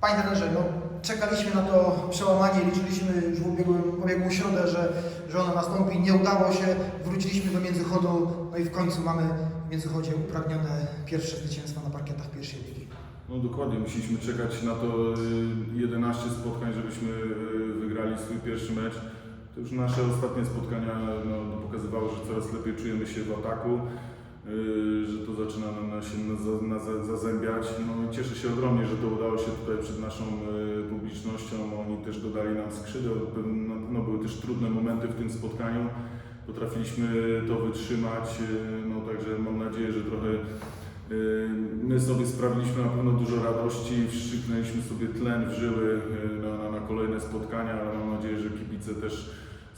Panie trenerze, no, czekaliśmy na to przełamanie, liczyliśmy już w ubiegłym, ubiegłą środę, że, że ono nastąpi. Nie udało się, wróciliśmy do Międzychodu, no i w końcu mamy w Międzychodzie upragnione pierwsze zwycięstwa na parkietach pierwszej ligi. No dokładnie, musieliśmy czekać na to y, 11 spotkań, żebyśmy y, wygrali swój pierwszy mecz. To już nasze ostatnie spotkania no, pokazywały, że coraz lepiej czujemy się w ataku, się na, na, za- zazębiać. No, cieszę się ogromnie, że to udało się tutaj przed naszą y, publicznością. Oni też dodali nam skrzydeł. Były też trudne momenty w tym spotkaniu. Potrafiliśmy to wytrzymać, y, no, także mam nadzieję, że trochę Yy, My sobie sprawiliśmy na pewno dużo radości, wszczyknęliśmy sobie tlen w żyły na, na, na kolejne spotkania, ale mam nadzieję, że kibice też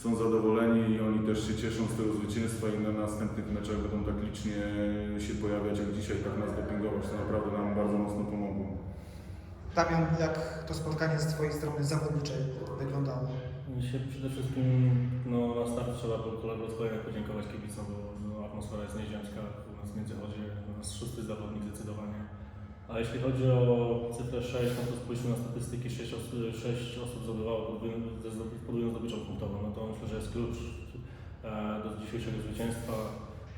są zadowoleni i oni też się cieszą z tego zwycięstwa i na następnych meczach będą tak licznie się pojawiać jak dzisiaj, tak nas dopingować. To naprawdę nam bardzo mocno pomogło. Damian, jak to spotkanie z Twojej strony zawodniczej wyglądało? Dzisiaj przede wszystkim no, na start trzeba było kolegom swoim podziękować kibicom, bo no, atmosfera jest nieziemska u nas w Międzychodzie, u nas szósty zawodnik zdecydowanie. A jeśli chodzi o cyfrę 6, no to spójrzmy na statystyki, 6 osób, 6 osób zdobywało podwójną zdobyczą punktową, no to myślę, że jest klucz e, do dzisiejszego zwycięstwa.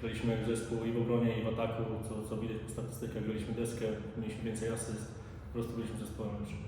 Graliśmy jak zespół i w obronie i w ataku, co, co widać po statystykach, graliśmy deskę, mieliśmy więcej asyst, po prostu byliśmy zespołem lepszym.